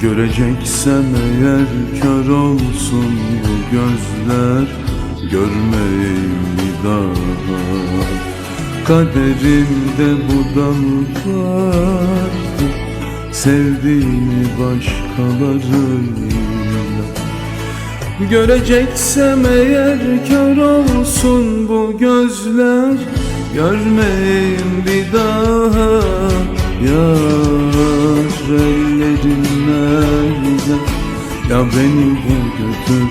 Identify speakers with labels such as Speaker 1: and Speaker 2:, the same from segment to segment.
Speaker 1: Göreceksem eğer kör olsun bu gözler Görmeyeyim bir daha. Kaderimde bu da mı vardı Sevdiğimi başkalarıyla. Göreceksem eğer kör olsun bu gözler Görmeyeyim bir daha. Yar beni de götür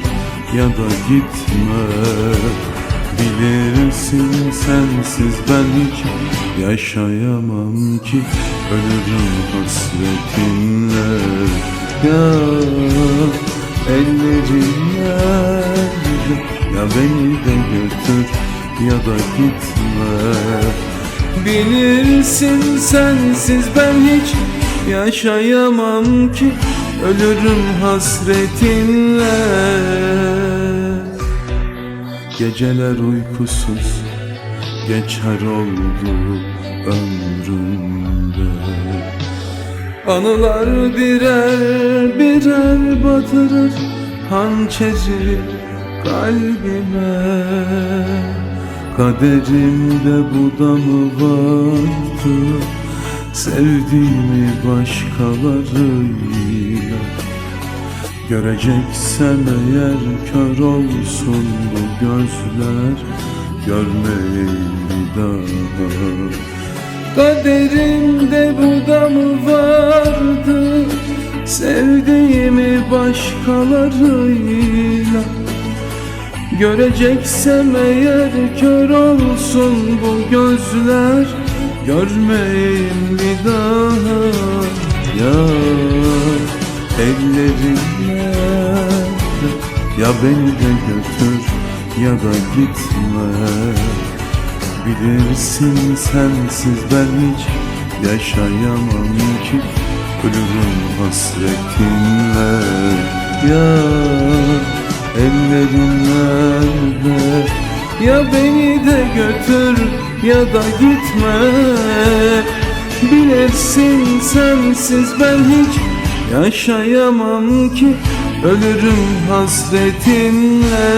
Speaker 1: ya da gitme. Bilirsin sensiz ben hiç yaşayamam ki. Ölürüm hasretinle. Ya ellerin Ya beni de götür ya da gitme. Bilirsin sensiz ben hiç yaşayamam ki Ölürüm hasretinle. Geceler uykusuz geçer oldu ömrümde. Anılar birer birer batırır hançeri kalbime. Kaderimde bu da mı vardı Sevdiğimi başkalarıyla Göreceksem eğer kör olsun bu gözler Görmeyeyim bir daha. Kaderimde bu da mı vardı? Sevdiğimi başkalarıyla Göreceksem eğer kör olsun bu gözler Görmeyeyim bir daha Ya ellerin nerede Ya beni de götür ya da gitme. Bilirsin sensiz ben hiç yaşayamam ki Ölürüm hasretinle Ya ellerin nerede Ya beni de götür ya da gitme. Bilirsin sensiz ben hiç yaşayamam ki. Ölürüm hasretinle